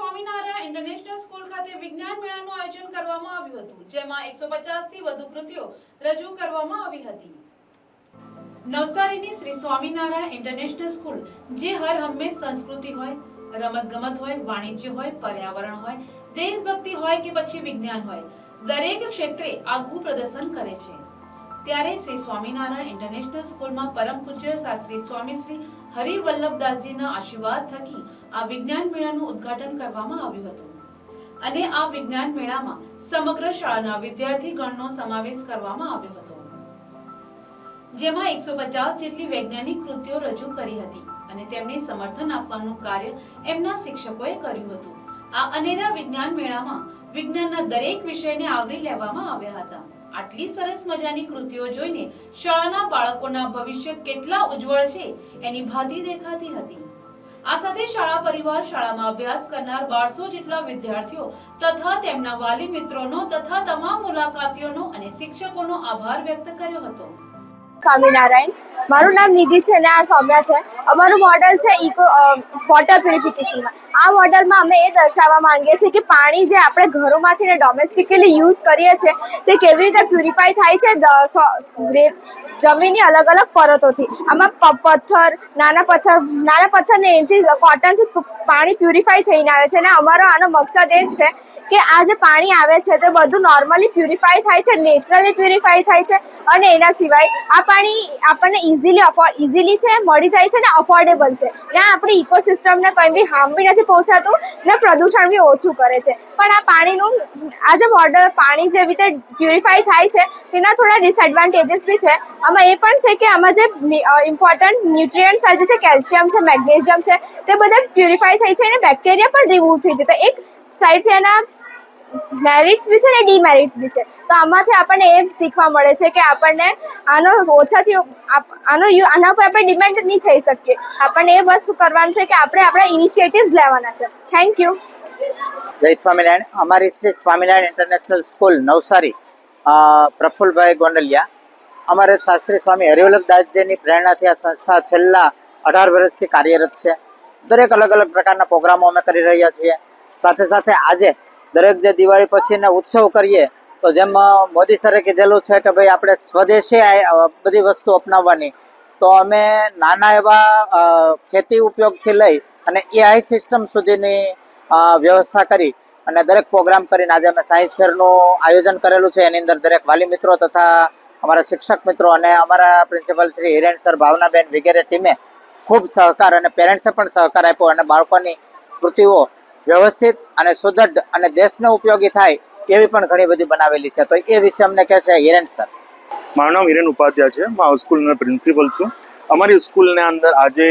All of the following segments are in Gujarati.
સ્વામિનારાયણ ઇન્ટરનેશનલ સ્કૂલ ખાતે વિજ્ઞાન મેળાનું આયોજન કરવામાં આવ્યું હતું, જેમાં એકસો થી વધુ કૃતિઓ રજૂ કરવામાં આવી હતી. નવસારીની શ્રી સ્વામિનારાયણ ઇન્ટરનેશનલ સ્કૂલ, જે હર હંમેશ સંસ્કૃતિ હોય, રમતગમત હોય, વાણિજ્ય હોય, પર્યાવરણ હોય, દેશભક્તિ હોય કે પછી વિજ્ઞાન હોય, દરેક ક્ષેત્રે આગવું પ્રદર્શન કરે છે. ત્યારે શ્રી સ્વામિનારાયણ ઇન્ટરનેશનલ સ્કૂલમાં પરમ પૂજ્ય શાસ્ત્રી સ્વામી શ્રી હરિવલ્લભદાસજીના આશીર્વાદ થકી આ વિજ્ઞાન મેળાનું ઉદ્ઘાટન કરવામાં આવ્યું હતું. અને આ વિજ્ઞાન મેળામાં સમગ્ર શાળાના વિદ્યાર્થી ગણનો સમાવેશ કરવામાં આવ્યો હતો. જેમાં એકસો પચાસ જેટલી વૈજ્ઞાનિક કૃતિઓ રજૂ કરી હતી અને તેમને સમર્થન આપવાનું કાર્ય એમના શિક્ષકોએ કર્યું હતું. આ અનેરા વિજ્ઞાન મેળામાં વિજ્ઞાનના દરેક વિષયને આવરી લેવામાં આવ્યા હતા. આટલી સરસ મજાની કૃતિઓ જોઈને શાળાના બાળકોના ભવિષ્ય કેટલા ઉજ્જવળ છે એની ભાતી દેખાતી હતી. આ સાથે શાળા પરિવાર શાળામાં અભ્યાસ કરનાર બારસો જેટલા વિદ્યાર્થીઓ તથા તેમના વાલી મિત્રોનો તથા તમામ મુલાકાતીઓનો અને શિક્ષકોનો આભાર વ્યક્ત કર્યો હતો. સ્વામિનારાયણ. મારું નામ નિધિ છે અને આ સૌમ્યા છે. અમારું મોડલ છે ઇકો વોટર પ્યુરિફિકેશનમાં આ મોડલમાં અમે એ દર્શાવવા માંગીએ છીએ કે પાણી જે આપણે ઘરોમાંથી ને ડોમેસ્ટિકલી યુઝ કરીએ છીએ, તે કેવી રીતે પ્યુરિફાય થાય છે જમીનની અલગ અલગ પરતોથી. આમાં પથ્થર, નાના પથ્થર, નાના પથ્થરને એથી કોટનથી પાણી પ્યુરિફાય થઈને આવે છે. અને અમારો આનો મકસદ એ જ છે કે આ જે પાણી આવે છે તે બધું નોર્મલી પ્યુરિફાય થાય છે નેચરલી પ્યુરિફાય થાય છે. અને એના સિવાય આ પાણી આપણને ઇઝીલી ઇઝીલી છે, મળી જાય છે ને અફોર્ડેબલ છે. ને, આપણી ઇકોસિસ્ટમને કંઈ બી હાર્મ બી નથી પહોંચાતું, ને પ્રદૂષણ બી ઓછું કરે છે. પણ આ પાણીનું, આ જે વોટર પાણી જેવી રીતે પ્યુરિફાય થાય છે, તેના થોડા ડિસએડવાન્ટેજીસ બી છે. આમાં એ પણ છે કે આમાં જે ઇમ્પોર્ટન્ટ ન્યુટ્રિયન્ટ્સ આજે છે કેલ્શિયમ છે મેગ્નેશિયમ છે, તે બધા પ્યુરિફાય થઈ છે અને બેક્ટેરિયા પણ રિમૂવ થઈ છે તો એક સાઈડથી એના મેરિટ્સ બી છે ને ડીમેરિટ્સ બી છે. તો આમાંથી આપણને એ શીખવા મળે છે કે આપણને આનો ઓછાથી આનો આના પર આપણે ડિપેન્ડ નહીં થઈ શકીએ. આપણને એ બસ કરવાનું છે કે આપણે આપણા ઇનિશિયેટિવ્સ લેવાના છે. Thank you. જય સ્વામિનારાયણ. અમારી શ્રી સ્વામિનારાયણ ઇન્ટરનેશનલ સ્કૂલ નવસારી પ્રફુલભાઈ ગોંડલિયા. અમારે શાસ્ત્રી સ્વામી હરિવલ્લભદાસજીની પ્રેરણાથી આ સંસ્થા છેલ્લા અઢાર વર્ષથી કાર્યરત છે. દરેક અલગ અલગ પ્રકારના પ્રોગ્રામો અમે કરી રહ્યા છીએ. સાથે સાથે આજે દરેક જે દિવાળી પછીના ઉત્સવ કરીએ, તો જેમ મોદી સરે કીધેલું છે કે ભાઈ આપણે સ્વદેશી બધી વસ્તુ અપનાવવાની. તો અમે નાના એવા ખેતી ઉપયોગથી લઈ અને એઆઈ સિસ્ટમ સુધીની વ્યવસ્થા કરી અને દરેક પ્રોગ્રામ કરીને આજે અમે સાયન્સ ફેરનું આયોજન કરેલું છે. એની અંદર દરેક વાલી મિત્રો તથા અમારા શિક્ષક મિત્રો અને અમારા પ્રિન્સિપલ શ્રી હિરેન સર, ભાવનાબેન વગેરે ટીમે ખૂબ સહકાર અને પેરેન્ટ્સે પણ સહકાર આપ્યો અને બાળકોની કૃતિઓ વ્યવસ્થિત અને સુદૃઢ અને દેશને ઉપયોગી થાય એવી પણ ઘણી બધી બનાવેલી છે. તો એ વિશે અમને કહે છે હિરેન સર. મારું નામ હિરેન ઉપાધ્યાય છે. હું સ્કૂલનો પ્રિન્સિપલ છું. અમારી સ્કૂલના અંદર આજે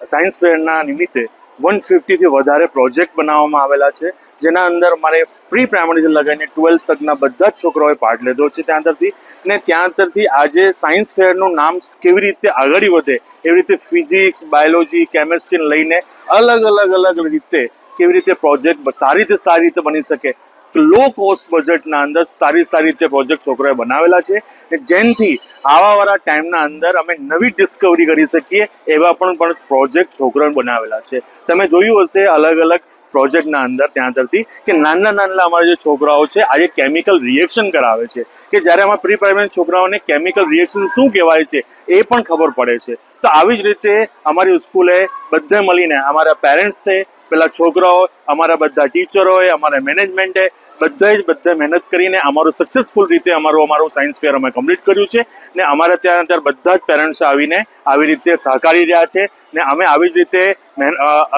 સાયન્સ ફેરના નિમિત્તે વન ફિફ્ટીથી વધારે પ્રોજેક્ટ બનાવવામાં આવેલા છે, જેના અંદર મારે ફ્રી પ્રાઇમરીથી લગાવીને ટ્વેલ્થ તકના બધા જ છોકરાઓએ પાર્ટ લીધો છે ત્યાં તરફથી ને ત્યાં તરફથી આજે સાયન્સ ફેરનું નામ કેવી રીતે આગળ વધે, એવી રીતે ફિઝિક્સ, બાયોલોજી, કેમેસ્ટ્રીને લઈને અલગ અલગ અલગ રીતે કેવી રીતે પ્રોજેક્ટ સારી રીતે સારી રીતે બની શકે? લો કોસ્ટ બજેટના અંદર સારી સારી રીતે પ્રોજેક્ટ છોકરાએ બનાવેલા છે. ને જેનથી આવાવાળા ટાઈમના અંદર અમે નવી ડિસ્કવરી કરી શકીએ એવા પણ પણ પ્રોજેક્ટ છોકરાઓ બનાવેલા છે. તમે જોયું હશે અલગ અલગ પ્રોજેક્ટના અંદર ત્યાં તરફથી કે નાના નાના અમારા જે છોકરાઓ છે આજે કેમિકલ રિએક્શન કરાવે છે. કે જ્યારે અમારા પ્રી પ્રાઇમરી છોકરાઓને કેમિકલ રિએક્શન શું કહેવાય છે, એ પણ ખબર પડે છે. તો આવી જ રીતે અમારી સ્કૂલે બધે મળીને અમારા પેરેન્ટ્સ પેલા છોકરાઓ, અમારા બધા ટીચરોએ અમારા મેનેજમેન્ટે બધા જ બધા મહેનત કરીને અમારું સક્સેસફુલ રીતે અમારું અમારું સાયન્સ ફેર અમે કમ્પ્લીટ કર્યું છે. ને અમારા ત્યાં અત્યારે બધા જ પેરેન્ટ્સ આવીને આવી રીતે સહકારી રહ્યા છે. ને અમે આવી જ રીતે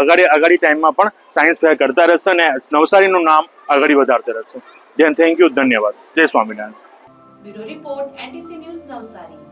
અગાડી અગાડી ટાઈમમાં પણ સાયન્સ ફેર કરતા રહેશે અને નવસારીનું નામ આગળ વધારતા રહેશે. જેન થેન્ક યુ ધન્યવાદ. જય Swaminarayan. Report NTC news Navsari.